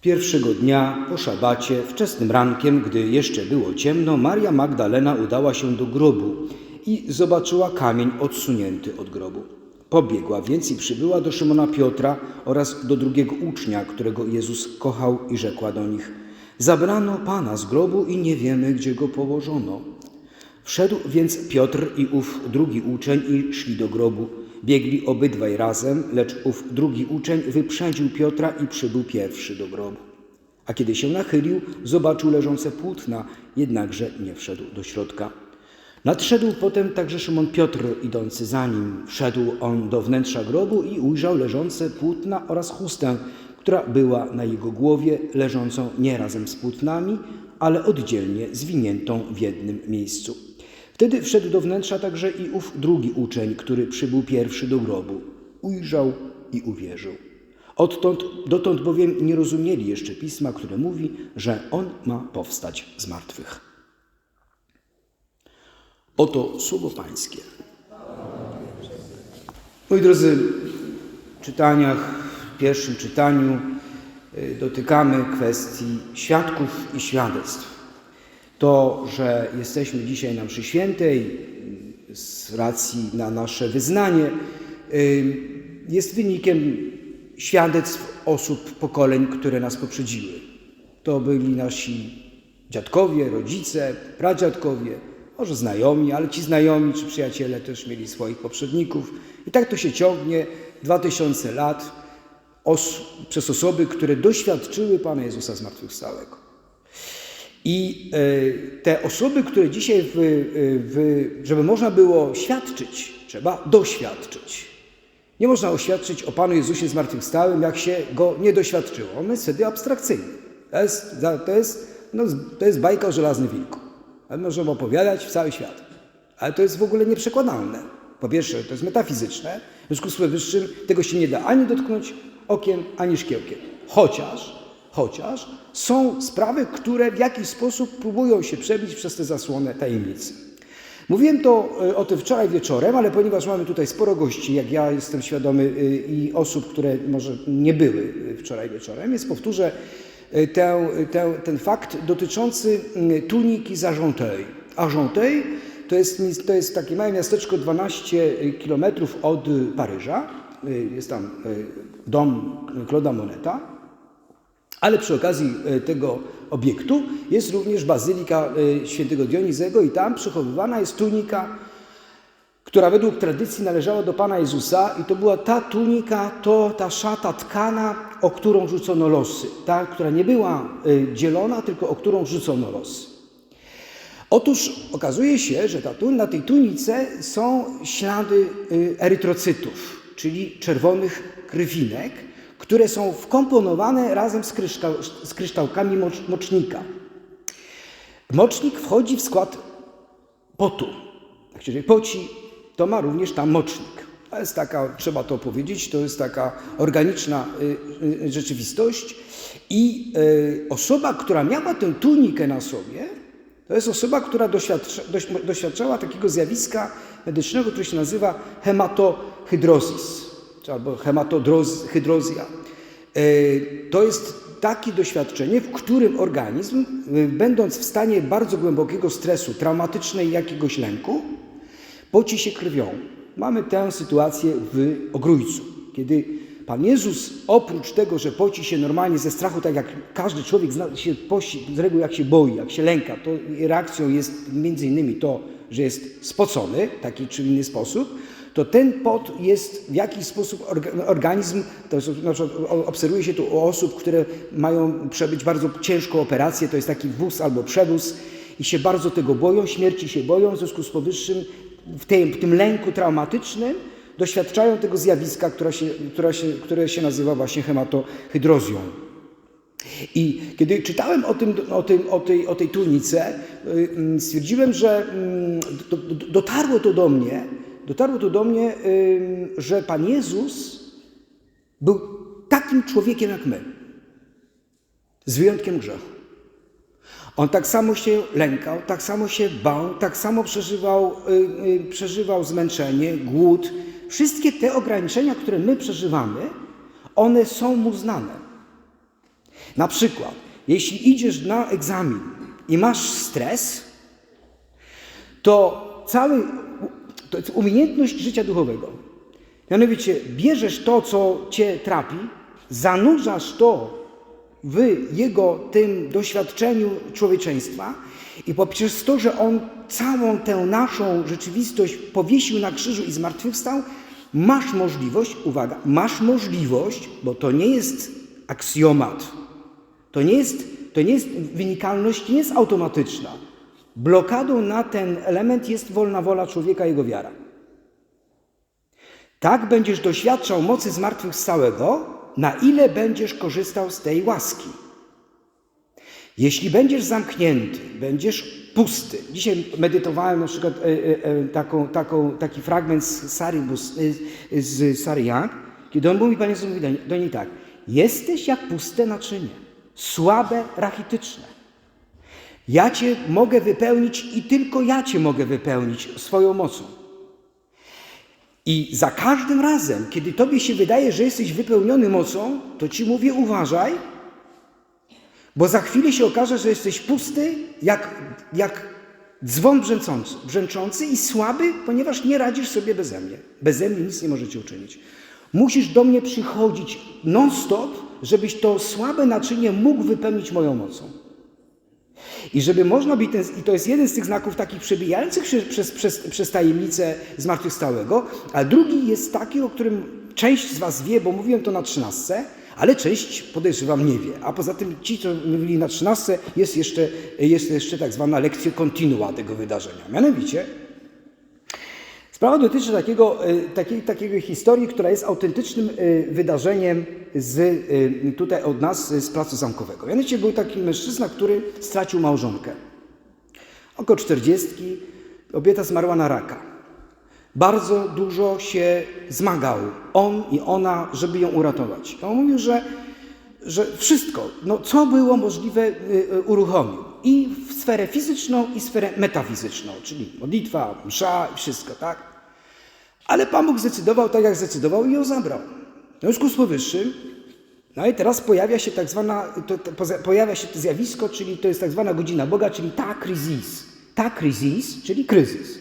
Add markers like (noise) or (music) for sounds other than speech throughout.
Pierwszego dnia po szabacie, wczesnym rankiem, gdy jeszcze było ciemno, Maria Magdalena udała się do grobu i zobaczyła kamień odsunięty od grobu. Pobiegła więc i przybyła do Szymona Piotra oraz do drugiego ucznia, którego Jezus kochał i rzekła do nich: Zabrano Pana z grobu i nie wiemy, gdzie go położono. Wszedł więc Piotr i ów drugi uczeń i szli do grobu. Biegli obydwaj razem, lecz ów drugi uczeń wyprzedził Piotra i przybył pierwszy do grobu. A kiedy się nachylił, zobaczył leżące płótna, jednakże nie wszedł do środka. Nadszedł potem także Szymon Piotr, idący za nim. Wszedł on do wnętrza grobu i ujrzał leżące płótna oraz chustę, która była na jego głowie, leżącą nie razem z płótnami, ale oddzielnie zwiniętą w jednym miejscu. Wtedy wszedł do wnętrza także i ów drugi uczeń, który przybył pierwszy do grobu. Ujrzał i uwierzył. Odtąd, dotąd bowiem nie rozumieli jeszcze pisma, które mówi, że on ma powstać z martwych. Oto słowo Pańskie. Moi drodzy, w czytaniach, w pierwszym czytaniu y, dotykamy kwestii świadków i świadectw. To, że jesteśmy dzisiaj na mszy świętej z racji na nasze wyznanie, jest wynikiem świadectw osób, pokoleń, które nas poprzedziły. To byli nasi dziadkowie, rodzice, pradziadkowie, może znajomi, ale ci znajomi czy przyjaciele też mieli swoich poprzedników. I tak to się ciągnie 2000 lat os przez osoby, które doświadczyły Pana Jezusa zmartwychwstałego. I e, te osoby, które dzisiaj, w, w, żeby można było świadczyć, trzeba doświadczyć. Nie można oświadczyć o Panu Jezusie zmartwychwstałym, jak się go nie doświadczyło. On jest wtedy abstrakcyjny. To jest, to jest, no, to jest bajka o żelaznym wilku. Możemy opowiadać w cały świat. Ale to jest w ogóle nieprzekładalne. Po pierwsze, to jest metafizyczne, w związku z powyższym tego się nie da ani dotknąć okiem, ani szkiełkiem. Chociaż, chociaż są sprawy, które w jakiś sposób próbują się przebić przez tę zasłonę tajemnicy. Mówiłem to e, o tym wczoraj wieczorem, ale ponieważ mamy tutaj sporo gości, jak ja jestem świadomy, e, i osób, które może nie były wczoraj wieczorem, więc powtórzę ten fakt dotyczący tuniki z Argenteuil. Argenteuil to jest, to jest takie małe miasteczko 12 kilometrów od Paryża. Jest tam dom Claude'a Moneta. Ale przy okazji tego obiektu jest również bazylika świętego Dionizego i tam przechowywana jest tunika, która według tradycji należała do Pana Jezusa i to była ta tunika, to ta szata tkana, o którą rzucono losy. Ta, która nie była dzielona, tylko o którą rzucono losy. Otóż okazuje się, że ta, na tej tunice są ślady erytrocytów, czyli czerwonych krwinek, które są wkomponowane razem z, kryształ, z kryształkami mocz, mocznika. Mocznik wchodzi w skład potu. Jak się poci, to ma również tam mocznik. To jest taka, trzeba to powiedzieć, to jest taka organiczna y, y, rzeczywistość. I y, osoba, która miała tę tunikę na sobie, to jest osoba, która doświadcza, doświadczała takiego zjawiska medycznego, które się nazywa hematohydrozis, albo hematodrozja. To jest takie doświadczenie, w którym organizm, będąc w stanie bardzo głębokiego stresu, traumatycznej jakiegoś lęku, poci się krwią. Mamy tę sytuację w Ogrójcu, kiedy Pan Jezus oprócz tego, że poci się normalnie ze strachu, tak jak każdy człowiek się z reguły jak się boi, jak się lęka, to reakcją jest między innymi to, że jest spocony w taki czy inny sposób, to ten pot jest w jakiś sposób organizm, to na przykład obserwuje się tu u osób, które mają przebyć bardzo ciężką operację, to jest taki wóz albo przewóz i się bardzo tego boją, śmierci się boją, w związku z powyższym w tym, w tym lęku traumatycznym doświadczają tego zjawiska, która się, która się, które się nazywa właśnie hematohydrozją. I kiedy czytałem o, tym, o, tym, o, tej, o tej tunice, stwierdziłem, że dotarło to do mnie, dotarło to do mnie, że Pan Jezus był takim człowiekiem jak my, z wyjątkiem grzechu. On tak samo się lękał, tak samo się bał, tak samo przeżywał, yy, przeżywał zmęczenie, głód. Wszystkie te ograniczenia, które my przeżywamy, one są mu znane. Na przykład, jeśli idziesz na egzamin i masz stres, to cały, to jest umiejętność życia duchowego. Mianowicie bierzesz to, co cię trapi, zanurzasz to w jego tym doświadczeniu człowieczeństwa i poprzez to, że on całą tę naszą rzeczywistość powiesił na krzyżu i zmartwychwstał, masz możliwość, uwaga, masz możliwość, bo to nie jest aksjomat, to nie jest, to nie jest wynikalność, nie jest automatyczna. Blokadą na ten element jest wolna wola człowieka, jego wiara. Tak będziesz doświadczał mocy zmartwychwstałego, na ile będziesz korzystał z tej łaski. Jeśli będziesz zamknięty, będziesz pusty. Dzisiaj medytowałem na przykład e, e, e, taką, taką, taki fragment z Sary, Bus, e, z kiedy on mówi, Panie Jezus mówi do niej tak, jesteś jak puste naczynie, słabe, rachityczne. Ja Cię mogę wypełnić i tylko ja Cię mogę wypełnić swoją mocą. I za każdym razem, kiedy Tobie się wydaje, że jesteś wypełniony mocą, to Ci mówię, uważaj, bo za chwilę się okaże, że jesteś pusty, jak, jak dzwon brzęczący, brzęczący i słaby, ponieważ nie radzisz sobie beze mnie. Beze mnie nic nie możecie uczynić. Musisz do mnie przychodzić non-stop, żebyś to słabe naczynie mógł wypełnić moją mocą. I żeby można być ten, i to jest jeden z tych znaków takich przebijających się przez, przez, przez tajemnicę zmartwychwstałego, a drugi jest taki, o którym część z Was wie, bo mówiłem to na trzynastce, ale część podejrzewam nie wie. A poza tym ci, co mówili na trzynastce, jest jeszcze, jest jeszcze tak zwana lekcja kontinua tego wydarzenia. Mianowicie Sprawa dotyczy takiego, e, takiej, takiej historii, która jest autentycznym e, wydarzeniem z, e, tutaj od nas z Placu Zamkowego. Mianowicie był taki mężczyzna, który stracił małżonkę. Około czterdziestki, kobieta zmarła na raka. Bardzo dużo się zmagał on i ona, żeby ją uratować. On mówił, że, że wszystko, no, co było możliwe, uruchomił. I w sferę fizyczną, i sferę metafizyczną, czyli modlitwa, msza wszystko, tak? Ale Pan Bóg zdecydował tak, jak zdecydował i ją zabrał. W związku z powyższym, no i teraz pojawia się tak zwana, to, to, pojawia się to zjawisko, czyli to jest tak zwana godzina Boga, czyli ta kryzys. Ta kryzys, czyli kryzys.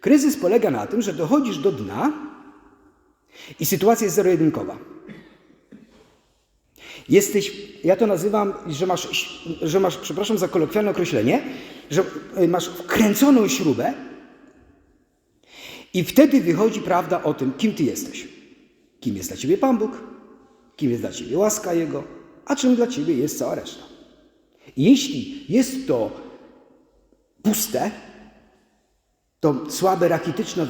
Kryzys polega na tym, że dochodzisz do dna i sytuacja jest zero-jedynkowa. Jesteś, ja to nazywam, że masz, że masz, przepraszam za kolokwialne określenie, że masz wkręconą śrubę i wtedy wychodzi prawda o tym, kim Ty jesteś. Kim jest dla Ciebie Pan Bóg, kim jest dla Ciebie łaska Jego, a czym dla Ciebie jest cała reszta. Jeśli jest to puste, to słabe, rakityczne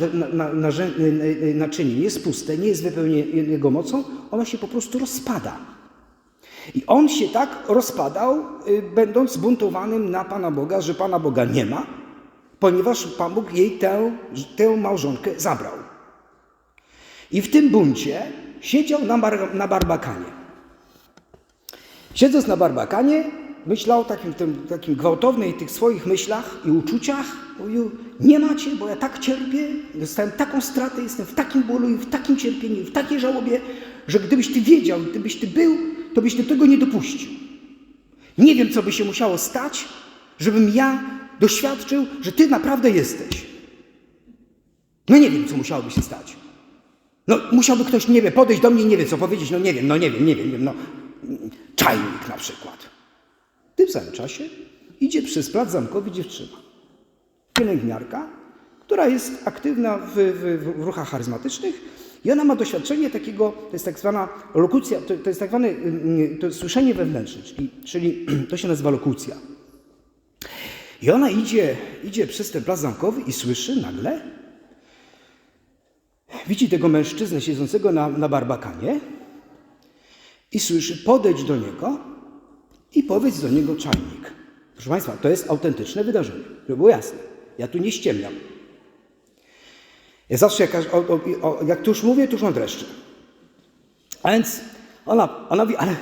naczynie jest puste, nie jest wypełnione jego mocą, ono się po prostu rozpada. I on się tak rozpadał, y, będąc zbuntowanym na Pana Boga, że Pana Boga nie ma, ponieważ Pan Bóg jej tę, tę małżonkę zabrał. I w tym buncie siedział na, bar, na barbakanie. Siedząc na barbakanie, myślał takim, tym, takim gwałtownej tych swoich myślach i uczuciach, mówił, nie macie, bo ja tak cierpię, dostałem taką stratę, jestem w takim bólu i w takim cierpieniu, i w takiej żałobie, że gdybyś ty wiedział, gdybyś ty był, to byś ty tego nie dopuścił. Nie wiem, co by się musiało stać, żebym ja doświadczył, że Ty naprawdę jesteś. No nie wiem, co musiałoby się stać. No musiałby ktoś, nie wiem, podejść do mnie nie wie, co powiedzieć, no nie wiem, no nie wiem, nie wiem, nie wiem no czajnik na przykład. W tym samym czasie idzie przez plac zamkowy dziewczyna. Pielęgniarka, która jest aktywna w, w, w ruchach charyzmatycznych i ona ma doświadczenie takiego, to jest tak zwana lokucja, to, to jest tak zwane mm, to słyszenie wewnętrzne, czyli, czyli (clears throat) to się nazywa lokucja. I ona idzie, idzie przez ten plac zamkowy i słyszy nagle, widzi tego mężczyznę siedzącego na, na barbakanie i słyszy, podejdź do niego i powiedz do niego czajnik. Proszę Państwa, to jest autentyczne wydarzenie, żeby było jasne. Ja tu nie ściemniam. Ja zawsze, jak, o, o, jak tu już mówię, to już mam dreszcze. A więc ona, ona mówi, ale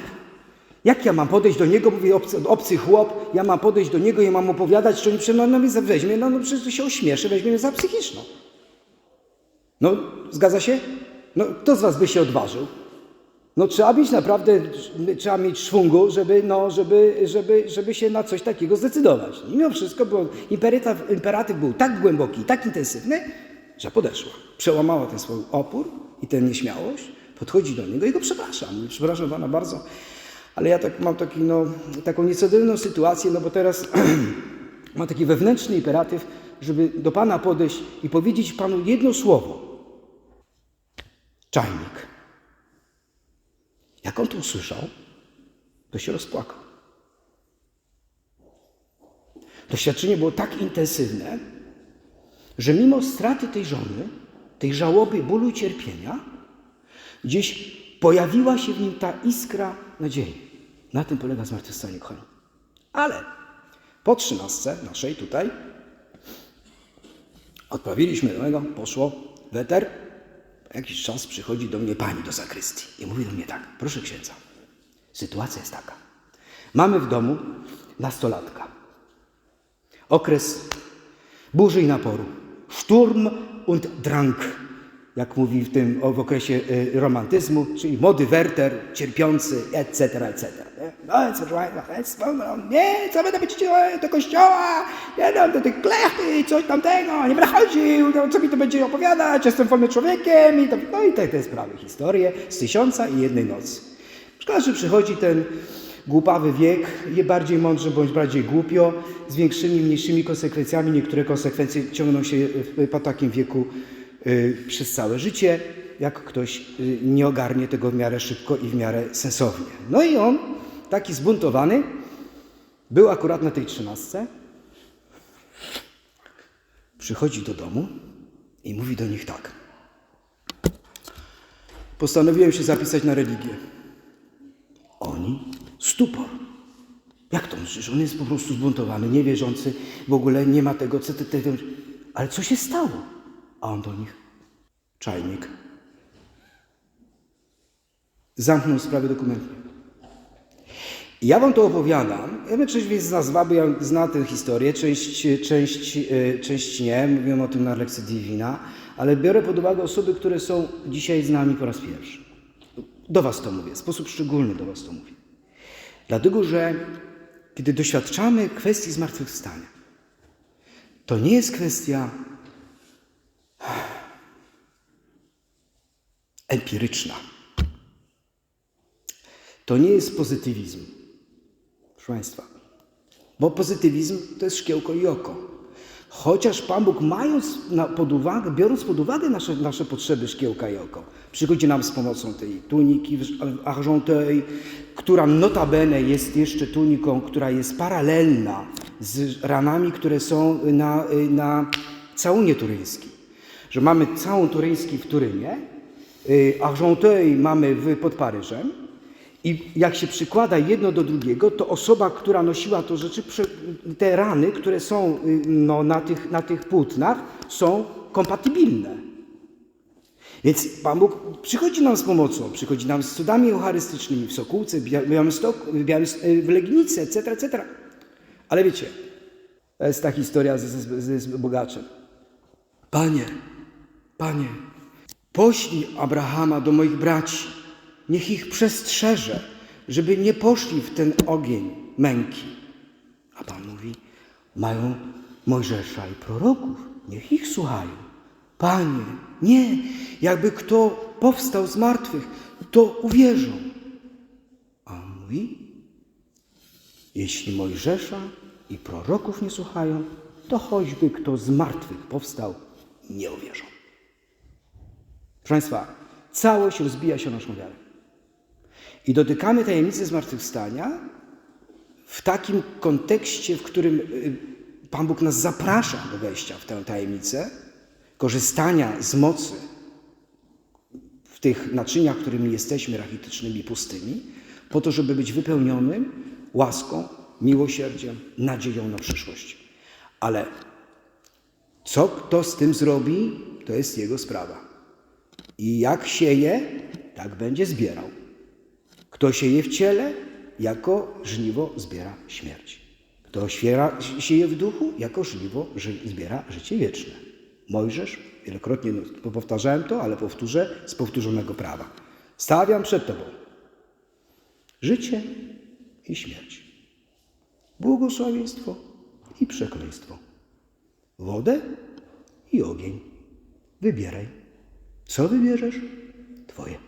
jak ja mam podejść do niego, mówię obcy, obcy chłop, ja mam podejść do niego i mam opowiadać, że oni przede mną mnie weźmie, no, no przecież się ośmieszy, weźmie mnie za psychiczną. No, zgadza się? No, kto z was by się odważył? No trzeba mieć naprawdę, trzeba mieć szwungu, żeby, no, żeby, żeby, żeby się na coś takiego zdecydować. Mimo wszystko było, imperatyw, imperatyw był tak głęboki, tak intensywny, że podeszła. Przełamała ten swój opór i tę nieśmiałość, podchodzi do niego i go przepraszam. Mówi, przepraszam pana bardzo, ale ja tak mam taki, no, taką niecodzienną sytuację, no bo teraz (clears throat) mam taki wewnętrzny imperatyw, żeby do pana podejść i powiedzieć panu jedno słowo. Czajnik. Jak on to usłyszał, to się rozpłakał. Doświadczenie było tak intensywne, że mimo straty tej żony, tej żałoby, bólu i cierpienia, gdzieś pojawiła się w nim ta iskra nadziei. Na tym polega zmartwychwstanie, kochani. Ale po trzynastce naszej tutaj odprawiliśmy do niego, poszło weter. Jakiś czas przychodzi do mnie pani do zakrystii i mówi do mnie tak, proszę księdza, sytuacja jest taka. Mamy w domu nastolatka. Okres burzy i naporu. Sturm und Drang, jak mówi w tym w okresie y, romantyzmu, czyli młody Werter, cierpiący, etc., etc. No, co, proszę państwa, no, nie, co będę być do kościoła, nie no, do tych klechty, coś tamtego, nie będę chodził, no, co mi to będzie opowiadać, jestem wolnym człowiekiem i to, no i te, te sprawy, historie z tysiąca i jednej nocy. Szkoda, że przychodzi ten głupawy wiek, je bardziej mądrze bądź bardziej głupio, z większymi, mniejszymi konsekwencjami. Niektóre konsekwencje ciągną się po takim wieku przez całe życie, jak ktoś y, nie ogarnie tego w miarę szybko i w miarę sensownie. No i on, taki zbuntowany, był akurat na tej trzynastce, przychodzi do domu i mówi do nich tak. Postanowiłem się zapisać na religię. Oni stupor. Jak to myślisz? On jest po prostu zbuntowany, niewierzący, w ogóle nie ma tego, co ty, ty, ty. Ale co się stało? A on do nich. Czajnik. Zamknął sprawę dokumentnie. Ja wam to opowiadam. Ja wiem, część z nas zna, ja zna tę historię, część, część, e, część nie. Mówiłem o tym na lekcji Divina, ale biorę pod uwagę osoby, które są dzisiaj z nami po raz pierwszy. Do was to mówię, w sposób szczególny do was to mówię. Dlatego, że kiedy doświadczamy kwestii zmartwychwstania, to nie jest kwestia empiryczna. To nie jest pozytywizm. Proszę Państwa. Bo pozytywizm to jest szkiełko i oko. Chociaż Pan Bóg, mając na, pod uwagę, biorąc pod uwagę nasze, nasze potrzeby szkiełka i oko, przychodzi nam z pomocą tej tuniki argenteuil, która notabene jest jeszcze tuniką, która jest paralelna z ranami, które są na, na całunie turyńskim. Że mamy całun turyński w Turynie, y, argenteuil mamy w, pod Paryżem, i jak się przykłada jedno do drugiego, to osoba, która nosiła to rzeczy, te rany, które są y, no, na, tych, na tych płótnach, są kompatybilne. Więc Pan Bóg przychodzi nam z pomocą, przychodzi nam z cudami eucharystycznymi w Sokółce, Białymstoku, y, w Legnicy, etc., etc. Ale wiecie, to jest ta historia z, z, z bogaczem. Panie, Panie, poślij Abrahama do moich braci, niech ich przestrzeże, żeby nie poszli w ten ogień męki. A Pan mówi, mają Mojżesza i proroków, niech ich słuchają. Panie, nie, jakby kto powstał z martwych, to uwierzą. A on mówi, jeśli Mojżesza i proroków nie słuchają, to choćby kto z martwych powstał, nie uwierzą. Proszę Państwa, całość rozbija się o naszą wiarę. I dotykamy tajemnicy zmartwychwstania w takim kontekście, w którym y, Pan Bóg nas zaprasza do wejścia w tę tajemnicę, korzystania z mocy w tych naczyniach, którymi jesteśmy rachitycznymi, pustymi, po to, żeby być wypełnionym łaską, miłosierdziem, nadzieją na przyszłość. Ale co kto z tym zrobi, to jest jego sprawa. I jak sieje, tak będzie zbierał. Kto sieje w ciele, jako żniwo zbiera śmierć. Kto świera, sieje w duchu, jako żniwo ży, zbiera życie wieczne. Mojżesz, wielokrotnie no, powtarzałem to, ale powtórzę z powtórzonego prawa. Stawiam przed Tobą życie i śmierć, błogosławieństwo i przekleństwo, wodę i ogień. Wybieraj. Co wybierzesz? Twoje.